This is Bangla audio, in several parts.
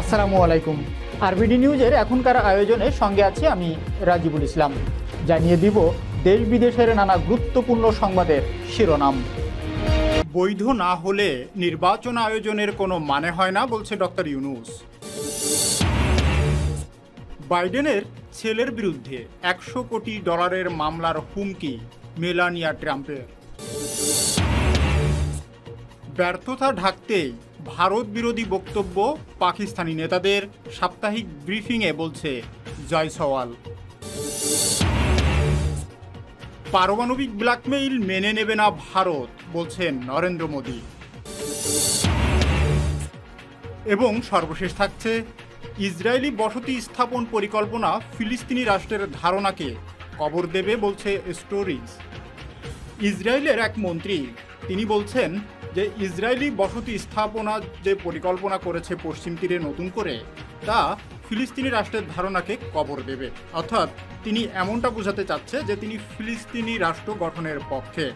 আসসালামু আলাইকুম। আরবিডি নিউজের এখনকার আয়োজনে সঙ্গে আছি আমি রাজিবুল ইসলাম। জানিয়ে দিব দেশ বিদেশের নানা গুরুত্বপূর্ণ সংবাদের শিরোনাম। বৈধ না হলে নির্বাচন আয়োজনের কোনো মানে হয় না, বলছে ডক্টর ইউনুস। বাইডেনের ছেলের বিরুদ্ধে একশো কোটি ডলারের মামলার হুমকি মেলানিয়া ট্রাম্পের। ব্যর্থতা ঢাকতেই ভারত বিরোধী বক্তব্য পাকিস্তানি নেতাদের সাপ্তাহিক ব্রিফিংয়ে বলছে জয়সওয়াল পারমাণবিক ব্ল্যাকমেইল মেনে নেবে না ভারত, বলছেন নরেন্দ্র মোদী। এবং সর্বশেষ থাকছে, ইসরায়েলি বসতি স্থাপন পরিকল্পনা ফিলিস্তিনি রাষ্ট্রের ধারণাকে কবর দেবে, বলছে স্টোরিজ। ইসরায়েলের এক মন্ত্রী, তিনি বলছেন যে ইসরায়েলি বসতি স্থাপনা যে পরিকল্পনা করেছে পশ্চিম তীরে নতুন করে, তা ফিলিস্তিনি রাষ্ট্রের ধারণাকে কবর দেবে। অর্থাৎ তিনি এমনটা বোঝাতে চাচ্ছে যে তিনি ফিলিস্তিনি রাষ্ট্র গঠনের পক্ষে।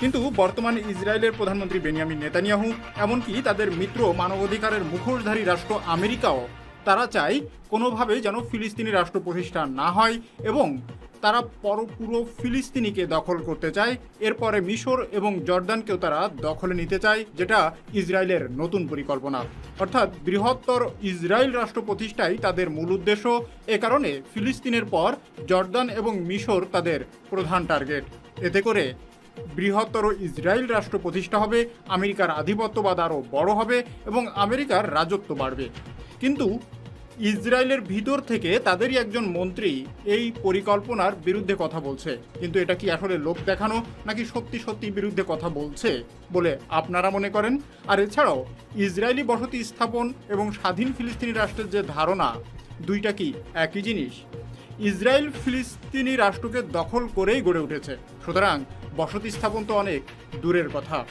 কিন্তু বর্তমানে ইসরায়েলের প্রধানমন্ত্রী বেনিয়ামিন নেতানিয়াহু, এমনকি তাদের মিত্র মানবাধিকারের মুখোশধারী রাষ্ট্র আমেরিকাও, তারা চায় কোনোভাবেই যেন ফিলিস্তিনি রাষ্ট্র প্রতিষ্ঠা না হয় এবং তারা পর পুরো ফিলিস্তিনিকে দখল করতে চায়। এরপরে মিশর এবং জর্দানকেও তারা দখলে নিতে চায়, যেটা ইসরায়েলের নতুন পরিকল্পনা। অর্থাৎ বৃহত্তর ইসরায়েল রাষ্ট্র প্রতিষ্ঠাই তাদের মূল উদ্দেশ্য। এ কারণে ফিলিস্তিনের পর জর্দান এবং মিশর তাদের প্রধান টার্গেট। এতে করে বৃহত্তর ইসরায়েল রাষ্ট্র প্রতিষ্ঠা হবে, আমেরিকার আধিপত্যবাদ আরও বড় হবে এবং আমেরিকার রাজত্ব বাড়বে। কিন্তু ইসরায়েলের ভিতর থেকে তাদেরই একজন মন্ত্রী এই পরিকল্পনার বিরুদ্ধে কথা বলছে। কিন্তু এটা কি আসলে লোক দেখানো নাকি সত্যি সত্যি বিরুদ্ধে কথা বলছে বলে আপনারা মনে করেন? আর এছাড়াও, ইসরায়েলি বসতি স্থাপন এবং স্বাধীন ফিলিস্তিনি রাষ্ট্রের যে ধারণা, দুইটা কি একই জিনিস? ইসরায়েল ফিলিস্তিনি রাষ্ট্রকে দখল করেই গড়ে উঠেছে। সুতরাং বসতি স্থাপন তো অনেক দূরের কথা।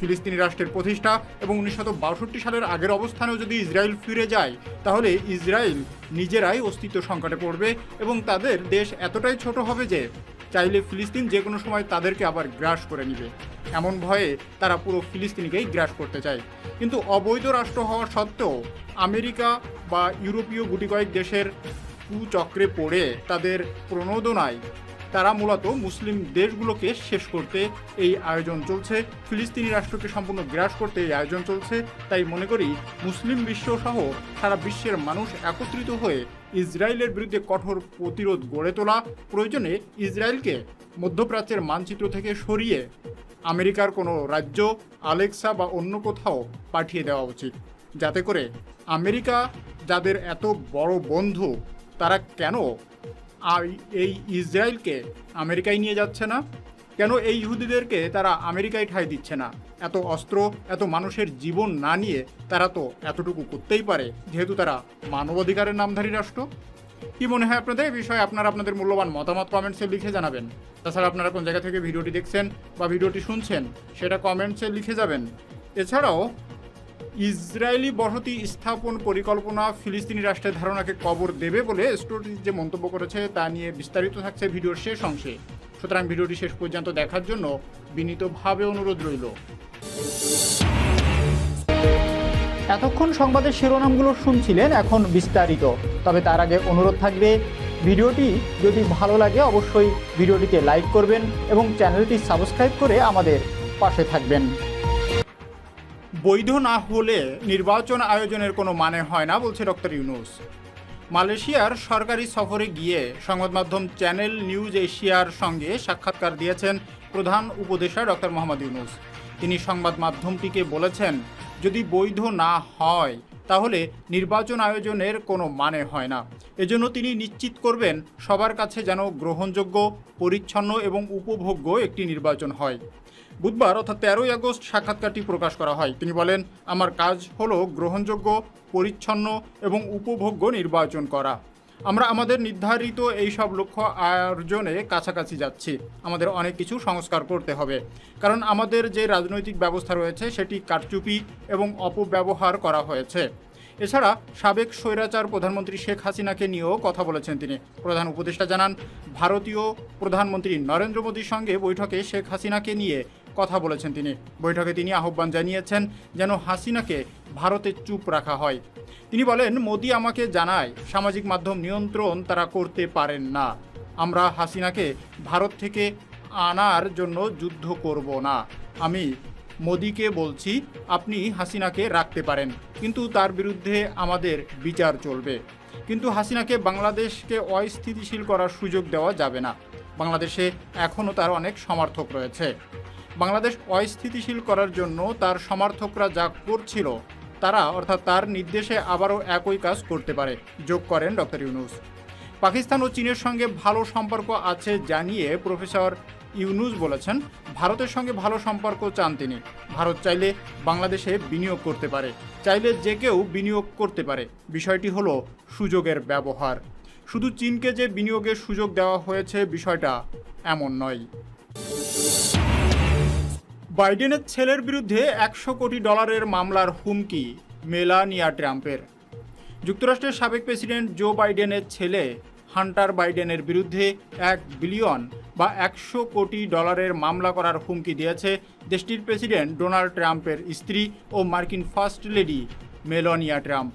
ফিলিস্তিনি রাষ্ট্রের প্রতিষ্ঠা এবং উনিশশো বাষট্টি সালের আগের অবস্থানেও যদি ইসরায়েল ফিরে যায়, তাহলে ইসরায়েল নিজেরাই অস্তিত্ব সংকটে পড়বে এবং তাদের দেশ এতটাই ছোট হবে যে, চাইলে ফিলিস্তিন যে কোনো সময় তাদেরকে আবার গ্রাস করে নিবে। এমন ভয়ে তারা পুরো ফিলিস্তিনিকেই গ্রাস করতে চায়। কিন্তু অবৈধ রাষ্ট্র হওয়া সত্ত্বেও আমেরিকা বা ইউরোপীয় গুটি কয়েক দেশের কুচক্রে পড়ে তাদের প্রণোদনায় তারা মূলত মুসলিম দেশগুলোকে শেষ করতে এই আয়োজন চলছে। ফিলিস্তিনি রাষ্ট্রকে সম্পূর্ণ গ্রাস করতে এই আয়োজন চলছে। তাই মনে করি মুসলিম বিশ্ব সহ সারা বিশ্বের মানুষ একত্রিত হয়ে ইসরায়েলের বিরুদ্ধে কঠোর প্রতিরোধ গড়ে তোলা প্রয়োজনে ইসরায়েলকে মধ্যপ্রাচ্যের মানচিত্র থেকে সরিয়ে আমেরিকার কোনো রাজ্য, আলেক্সা বা অন্য কোথাও পাঠিয়ে দেওয়া উচিত। যাতে করে আমেরিকা, যাদের এত বড় বন্ধু, তারা কেন আর এই ইসরায়েলকে আমেরিকায় নিয়ে যাচ্ছে না? কেন এই ইহুদিদেরকে তারা আমেরিকায় ঠাঁই দিচ্ছে না? এত অস্ত্র, এত মানুষের জীবন না নিয়ে তারা তো এতটুকু করতেই পারে, যেহেতু তারা মানবাধিকারের নামধারী রাষ্ট্র। কি মনে হয় আপনাদের? এই বিষয়ে আপনারা আপনাদের মূল্যবান মতামত কমেন্টসে লিখে জানাবেন। তাছাড়া আপনারা কোন জায়গা থেকে ভিডিওটি দেখছেন বা ভিডিওটি শুনছেন, সেটা কমেন্টসে লিখে যাবেন। এছাড়াও ইসরায়েলি বসতি স্থাপন পরিকল্পনা ফিলিস্তিনি রাষ্ট্রের ধারণাকে কবর দেবে বলে স্টোরি যে মন্তব্য করেছে তা নিয়ে বিস্তারিত থাকছে ভিডিওর শেষ অংশে। সুতরাং ভিডিওটি শেষ পর্যন্ত দেখার জন্য বিনীতভাবে অনুরোধ রইল। এতক্ষণ সংবাদের শিরোনামগুলো শুনছিলেন এখন বিস্তারিত। তবে তার আগে অনুরোধ থাকবে, ভিডিওটি যদি ভালো লাগে অবশ্যই ভিডিওটিতে লাইক করবেন এবং চ্যানেলটি সাবস্ক্রাইব করে আমাদের পাশে থাকবেন। বৈধ না হলে নির্বাচন আয়োজনের কোনো মানে হয় না, বলছে ডক্টর ইউনুস। মালয়েশিয়ার সরকারি সফরে গিয়ে সংবাদ মাধ্যম চ্যানেল নিউজ এশিয়ার সঙ্গে সাক্ষাৎকার দিয়েছেন প্রধান উপদেষ্টা ডক্টর মোহাম্মদ ইউনুস। তিনি সংবাদ মাধ্যমটিকে বলেছেন, যদি বৈধ না হয়, তাহলে নির্বাচন আয়োজনের কোনো মানে হয় না। এজন্য তিনি নিশ্চিত করবেন, সবার কাছে যেন গ্রহণযোগ্য, পরিচ্ছন্ন এবং উপভোগ্য একটি নির্বাচন হয়। বুধবার অর্থাৎ তেরোই আগস্ট সাক্ষাৎকারটি প্রকাশ করা হয়। তিনি বলেন, আমার কাজ হলো গ্রহণযোগ্য, পরিচ্ছন্ন এবং উপভোগ্য নির্বাচন করা। আমরা আমাদের নির্ধারিত এই সব লক্ষ্য আয়োজনে কাছাকাছি যাচ্ছি। আমাদের অনেক কিছু সংস্কার করতে হবে। কারণ আমাদের যে রাজনৈতিক ব্যবস্থা রয়েছে, সেটি কারচুপি এবং অপব্যবহার করা হয়েছে। এছাড়া সাবেক স্বৈরাচার প্রধানমন্ত্রী শেখ হাসিনাকে নিয়েও কথা বলেছেন তিনি। প্রধান উপদেষ্টা জানান, ভারতীয় প্রধানমন্ত্রী নরেন্দ্র মোদীর সঙ্গে বৈঠকে শেখ হাসিনাকে নিয়ে কথা বলেছেন তিনি। বৈঠকে তিনি আহ্বান জানিয়েছেন যেন হাসিনাকে ভারতে চুপ রাখা হয়। তিনি বলেন, মোদি আমাকে জানায়, সামাজিক মাধ্যম নিয়ন্ত্রণ তারা করতে পারেন না। আমরা হাসিনাকে ভারত থেকে আনার জন্য যুদ্ধ করব না। আমি মোদিকে বলছি, আপনি হাসিনাকে রাখতে পারেন, কিন্তু তার বিরুদ্ধে আমাদের বিচার চলবে। কিন্তু হাসিনাকে বাংলাদেশকে অস্থিতিশীল করার সুযোগ দেওয়া যাবে না। বাংলাদেশে এখনও তার অনেক সমর্থক রয়েছে। বাংলাদেশ অস্থিতিশীল করার জন্য তার সমর্থকরা যা করছিল, তারা অর্থাৎ তার নির্দেশে আবারও একই কাজ করতে পারে, যোগ করেন ডক্টর ইউনুস। পাকিস্তান ও চীনের সঙ্গে ভালো সম্পর্ক আছে জানিয়ে প্রফেসর ইউনুস বলেছেন, ভারতের সঙ্গে ভালো সম্পর্ক চান তিনি। ভারত চাইলে বাংলাদেশে বিনিয়োগ করতে পারে, চাইলে যে কেউ বিনিয়োগ করতে পারে। বিষয়টি হলো সুযোগের ব্যবহার। শুধু চীনকে যে বিনিয়োগের সুযোগ দেওয়া হয়েছে বিষয়টা এমন নয়। বাইডেনের ছেলের বিরুদ্ধে একশো কোটি ডলারের মামলার হুমকি মেলানিয়া ট্রাম্পের। যুক্তরাষ্ট্রের সাবেক প্রেসিডেন্ট জো বাইডেনের ছেলে হান্টার বাইডেনের বিরুদ্ধে এক বিলিয়ন বা একশো কোটি ডলারের মামলা করার হুমকি দিয়েছে দেশটির প্রেসিডেন্ট ডোনাল্ড ট্রাম্পের স্ত্রী ও মার্কিন ফার্স্ট লেডি মেলানিয়া ট্রাম্প।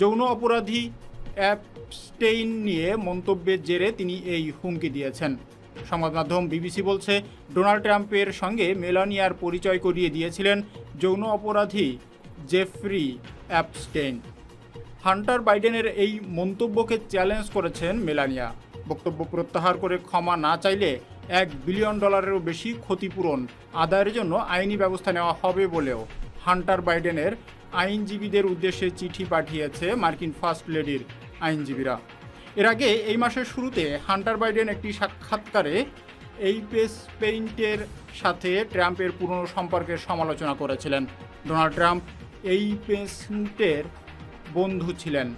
যৌন অপরাধী অ্যাপস্টেইন নিয়ে মন্তব্যের জেরে তিনি এই হুমকি দিয়েছেন। সংবাদ মাধ্যম বিবিসি বলছে, ডোনাল্ড ট্রাম্পের সঙ্গে মেলানিয়ার পরিচয় করিয়ে দিয়েছিলেন যৌন অপরাধী জেফরি অ্যাপস্টেইন। হান্টার বাইডেনের এই মন্তব্যকে চ্যালেঞ্জ করেছেন মেলানিয়া। বক্তব্য প্রত্যাহার করে ক্ষমা না চাইলে এক বিলিয়ন ডলারেরও বেশি ক্ষতিপূরণ আদায়ের জন্য আইনি ব্যবস্থা নেওয়া হবে বলেও হান্টার বাইডেনের আইনজীবীদের উদ্দেশ্যে চিঠি পাঠিয়েছে মার্কিন ফার্স্ট লেডির আইনজীবীরা। এর আগে এই মাসের শুরুতে হান্টার বাইডেন একটি সাক্ষাৎকারে এই পেস পেইন্টের সাথে ট্রাম্পের পুরনো সম্পর্কের সমালোচনা করেছিলেন। ডোনাল্ড ট্রাম্প এই পেসেন্টের বন্ধু ছিলেন।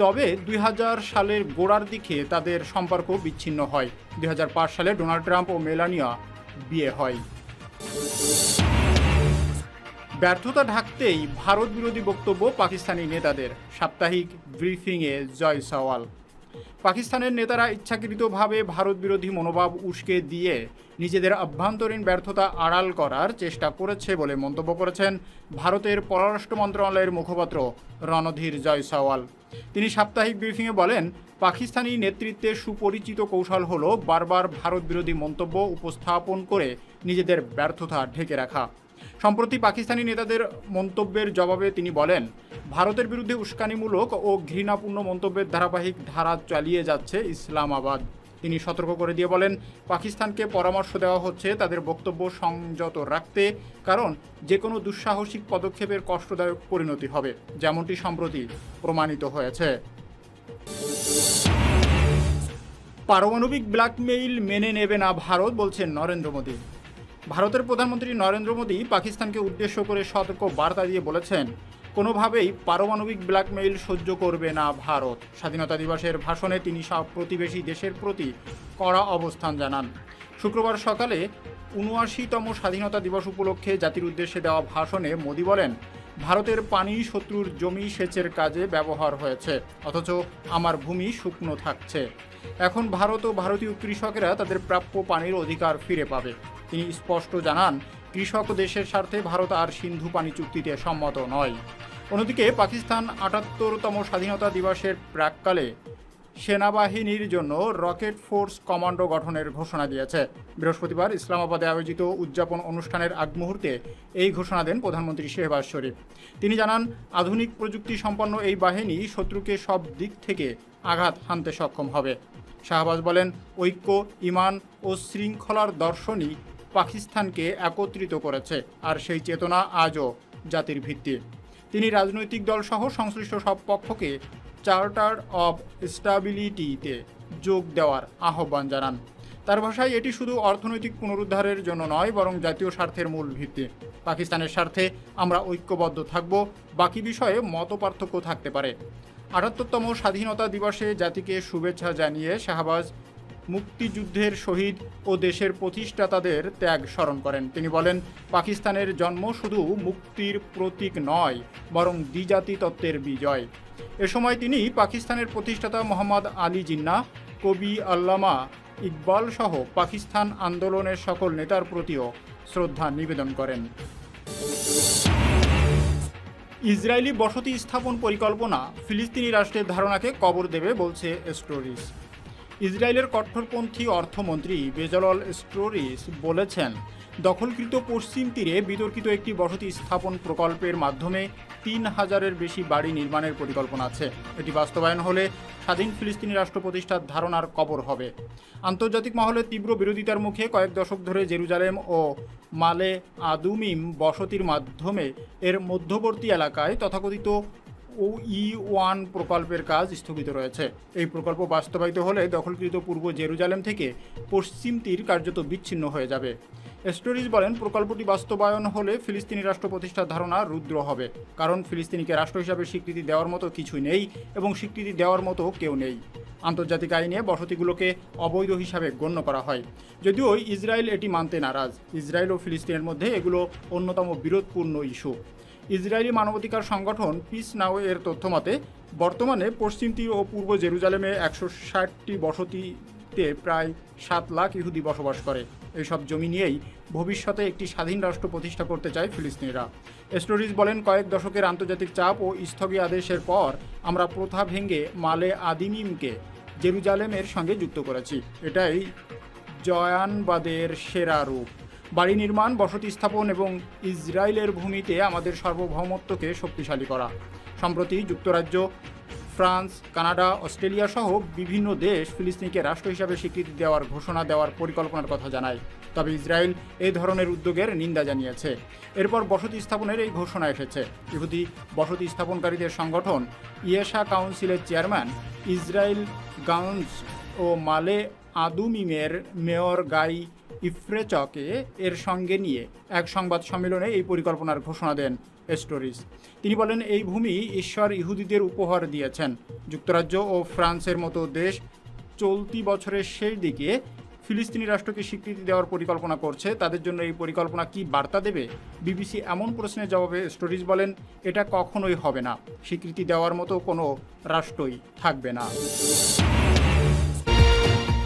তবে দুই হাজার সালের গোড়ার দিকে তাদের সম্পর্ক বিচ্ছিন্ন হয়। দুই হাজার পাঁচ সালে ডোনাল্ড ট্রাম্প ও মেলানিয়া বিয়ে হয়। ব্যর্থতা ঢাকতেই ভারত বিরোধী বক্তব্য পাকিস্তানি নেতাদের। সাপ্তাহিক ব্রিফিংয়ে জয় সওয়াল। পাকিস্তানের নেতারা ইচ্ছাকৃতভাবে ভারত বিরোধী মনোভাব উস্কে দিয়ে নিজেদের আভ্যন্তরীণ ব্যর্থতা আড়াল করার চেষ্টা করেছে বলে মন্তব্য করেছেন ভারতের পররাষ্ট্র মন্ত্রণালয়ের মুখপাত্র রণধীর জয়সওয়াল তিনি সাপ্তাহিক ব্রিফিংয়ে বলেন, পাকিস্তানি নেতৃত্বের সুপরিচিত কৌশল হল বারবার ভারত বিরোধী মন্তব্য উপস্থাপন করে নিজেদের ব্যর্থতা ঢেকে রাখা। সম্প্রতি পাকিস্তানি নেতাদের মন্তব্যের জবাবে তিনি বলেন, ভারতের বিরুদ্ধে উস্কানিমূলক ও ঘৃণাপূর্ণ মন্তব্যের ধারাবাহিক ধারা চালিয়ে যাচ্ছে ইসলামাবাদ। তিনি সতর্ক করে দিয়ে বলেন, পাকিস্তানকে পরামর্শ দেওয়া হচ্ছে তাদের বক্তব্য সংযত রাখতে, কারণ যে কোনো দুঃসাহসিক পদক্ষেপের কষ্টদায়ক পরিণতি হবে, যেমনটি সম্প্রতি প্রমাণিত হয়েছে। পারমাণবিক ব্ল্যাকমেইল মেনে নেবে না ভারত, বলছেন নরেন্দ্র মোদী। ভারতের প্রধানমন্ত্রী নরেন্দ্র মোদী পাকিস্তানকে উদ্দেশ্য করে সতর্ক বার্তা দিয়ে বলেছেন, কোনোভাবেই পারমাণবিক ব্ল্যাকমেইল সহ্য করবে না ভারত। স্বাধীনতা দিবসের ভাষণে তিনি সব প্রতিবেশী দেশের প্রতি কড়া অবস্থান জানান। শুক্রবার সকালে উনআশিতম স্বাধীনতা দিবস উপলক্ষে জাতির উদ্দেশ্যে দেওয়া ভাষণে মোদী বলেন, ভারতের পানি শত্রুর জমি সেচের কাজে ব্যবহার হয়েছে, অথচ আমার ভূমি শুকনো থাকছে। এখন ভারত ও ভারতীয় কৃষকেরা তাদের প্রাপ্য পানির অধিকার ফিরে পাবে। তিনি স্পষ্ট জানান, কৃষক দেশের স্বার্থে ভারত আর সিন্ধু পানি চুক্তিতে সম্মত নয়। অন্যদিকে পাকিস্তান আটাত্তরতম স্বাধীনতা দিবসের প্রাককালে সেনাবাহিনীর জন্য রকেট ফোর্স কমান্ডো গঠনের ঘোষণা দিয়েছে। বৃহস্পতিবার ইসলামাবাদে আয়োজিত উদযাপন অনুষ্ঠানের আগ মুহূর্তে এই ঘোষণা দেন প্রধানমন্ত্রী শেহবাজ শরীফ। তিনি জানান, আধুনিক প্রযুক্তি সম্পন্ন এই বাহিনী শত্রুকে সব দিক থেকে আঘাত হানতে সক্ষম হবে। শাহবাজ বলেন, ঐক্য, ইমান ও শৃঙ্খলার দর্শনই পাকিস্তানকে একত্রিত করেছে আর সেই চেতনা আজও জাতির ভিত্তি। তিনি রাজনৈতিক দলসহ সংশ্লিষ্ট সব পক্ষকে চার্টার অব স্টাবিলিটিতে যোগ দেওয়ার আহ্বান জানান। তার ভাষায় এটি শুধু অর্থনৈতিক পুনরুদ্ধারের জন্য নয়, বরং জাতীয় স্বার্থের মূল ভিত্তি। পাকিস্তানের স্বার্থে আমরা ঐক্যবদ্ধ থাকব, বাকি বিষয়ে মতপার্থক্য থাকতে পারে। আটাত্তরতম স্বাধীনতা দিবসে জাতিকে শুভেচ্ছা জানিয়ে শাহবাজ মুক্তিযুদ্ধের শহীদ ও দেশের প্রতিষ্ঠাতাদের ত্যাগ স্মরণ করেন। তিনি বলেন, পাকিস্তানের জন্ম শুধু মুক্তির প্রতীক নয়, বরং দ্বিজাতি তত্ত্বের বিজয়। এ সময় তিনি পাকিস্তানের প্রতিষ্ঠাতা মোহাম্মদ আলী জিন্না কবি আল্লামা ইকবাল সহ পাকিস্তান আন্দোলনের সকল নেতার প্রতিও শ্রদ্ধা নিবেদন করেন। ইসরায়েলি বসতি স্থাপন পরিকল্পনা ফিলিস্তিনি রাষ্ট্রের ধারণাকে কবর দেবে বলছে স্টোরিজ। ইসরায়েলের কট্টরপন্থী অর্থমন্ত্রী বেজলল স্টোরিস বলেছেন, দখলকৃত পশ্চিম তীরে বিতর্কিত একটি বসতি স্থাপন প্রকল্পের মাধ্যমে তিন হাজারের বেশি বাড়ি নির্মাণের পরিকল্পনা আছে। এটি বাস্তবায়ন হলে স্বাধীন ফিলিস্তিনি রাষ্ট্র প্রতিষ্ঠার ধারণার কবর হবে। আন্তর্জাতিক মহলে তীব্র বিরোধিতার মুখে কয়েক দশক ধরে জেরুজালেম ও মালে আদুমিম বসতির মাধ্যমে এর মধ্যবর্তী এলাকায় তথাকথিত ও ই ওয়ান প্রকল্পের কাজ স্থগিত রয়েছে। এই প্রকল্প বাস্তবায়িত হলে দখলকৃত পূর্ব জেরুজালেম থেকে পশ্চিম তীর কার্যত বিচ্ছিন্ন হয়ে যাবে। স্টোরিজ বলেন, প্রকল্পটি বাস্তবায়ন হলে ফিলিস্তিনি রাষ্ট্র প্রতিষ্ঠার ধারণা রুদ্র হবে। কারণ ফিলিস্তিনিকে রাষ্ট্র হিসাবে স্বীকৃতি দেওয়ার মতো কিছুই নেই এবং স্বীকৃতি দেওয়ার মতো কেউ নেই। আন্তর্জাতিক আইনে বসতিগুলোকে অবৈধ হিসাবে গণ্য করা হয়। যদিও ইসরায়েল এটি মানতে নারাজ। ইসরায়েল ও ফিলিস্তিনের মধ্যে এগুলো অন্যতম বিরোধপূর্ণ ইস্যু। ইসরায়েলি মানবাধিকার সংগঠন পিস নাও এর তথ্যমতে, বর্তমানে পশ্চিম তীর ও পূর্ব জেরুজালেমে একশো ষাটটি বসতিতে প্রায় সাত লাখ ইহুদি বসবাস করে। এইসব জমি নিয়েই ভবিষ্যতে একটি স্বাধীন রাষ্ট্র প্রতিষ্ঠা করতে চায় ফিলিস্তিনিরা। স্টোরিজ বলেন, কয়েক দশকের আন্তর্জাতিক চাপ ও স্থগি আদেশের পর আমরা প্রথা ভেঙে মালে আদিমিমকে জেরুজালেমের সঙ্গে যুক্ত করেছি। এটাই জয়ানবাদের সেরা রূপ। বাড়ি নির্মাণ, বসতি স্থাপন এবং ইসরায়েলের ভূমিতে আমাদের সার্বভৌমত্বকে শক্তিশালী করা। সম্প্রতি যুক্তরাজ্য, ফ্রান্স, কানাডা, অস্ট্রেলিয়া সহ বিভিন্ন দেশ ফিলিস্তিনিকে রাষ্ট্র হিসাবে স্বীকৃতি দেওয়ার ঘোষণা দেওয়ার পরিকল্পনার কথা জানায়। তবে ইসরায়েল এ ধরনের উদ্যোগের নিন্দা জানিয়েছে। এরপর বসতি স্থাপনের এই ঘোষণা এসেছে। ইহুদি বসতি স্থাপনকারীদের সংগঠন ইয়েশা কাউন্সিলের চেয়ারম্যান ইসরায়েল গাউন্স ও মালে আদুমিমের মেয়র গাই ইফ্রেচকে এর সঙ্গে নিয়ে এক সংবাদ সম্মেলনে এই পরিকল্পনার ঘোষণা দেন স্টোরিজ তিনি বলেন, এই ভূমি ঈশ্বর ইহুদিদের উপহার দিয়েছেন। যুক্তরাজ্য ও ফ্রান্সের মতো দেশ চলতি বছরের শেষ দিকে ফিলিস্তিনি রাষ্ট্রকে স্বীকৃতি দেওয়ার পরিকল্পনা করছে। তাদের জন্য এই পরিকল্পনা কি বার্তা দেবে? বিবিসি এমন প্রশ্নের জবাবে স্টোরিজ বলেন, এটা কখনোই হবে না। স্বীকৃতি দেওয়ার মতো কোনো রাষ্ট্রই থাকবে না।